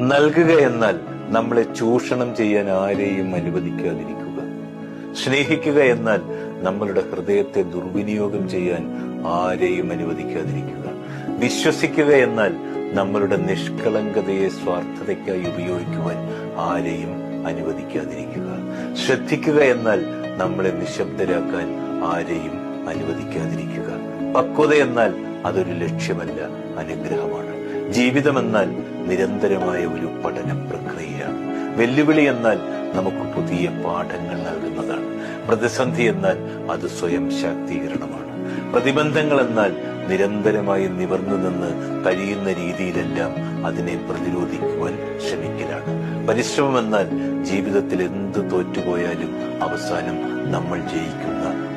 നൽകുക എന്നാൽ നമ്മളെ ചൂഷണം ചെയ്യാൻ ആരെയും അനുവദിക്കാതിരിക്കുക. സ്നേഹിക്കുക എന്നാൽ നമ്മളുടെ ഹൃദയത്തെ ദുർവിനിയോഗം ചെയ്യാൻ ആരെയും അനുവദിക്കാതിരിക്കുക. വിശ്വസിക്കുക എന്നാൽ നമ്മളുടെ നിഷ്കളങ്കതയെ സ്വാർത്ഥതയ്ക്കായി ഉപയോഗിക്കുവാൻ ആരെയും അനുവദിക്കാതിരിക്കുക. ശ്രദ്ധിക്കുക എന്നാൽ നമ്മളെ നിശബ്ദരാക്കാൻ ആരെയും അനുവദിക്കാതിരിക്കുക. പക്വത എന്നാൽ അതൊരു ലക്ഷ്യമല്ല അനുഗ്രഹമാണ്. ജീവിതം എന്നാൽ നിരന്തരമായ ഒരു പഠന പ്രക്രിയയാണ് വെല്ലുവിളി എന്നാൽ നമുക്ക് പുതിയ പാഠങ്ങൾ നൽകുന്നതാണ്. പ്രതിസന്ധി എന്നാൽ അത് സ്വയം ശാക്തീകരണമാണ്. പ്രതിബന്ധങ്ങൾ എന്നാൽ നിരന്തരമായി നിവർന്നു നിന്ന് കഴിയുന്ന രീതിയിലെല്ലാം അതിനെ പ്രതിരോധിക്കുവാൻ ശ്രമിക്കലാണ്. പരിശ്രമം എന്നാൽ ജീവിതത്തിൽ എന്ത് തോറ്റുപോയാലും അവസാനം നമ്മൾ ജയിക്കുന്ന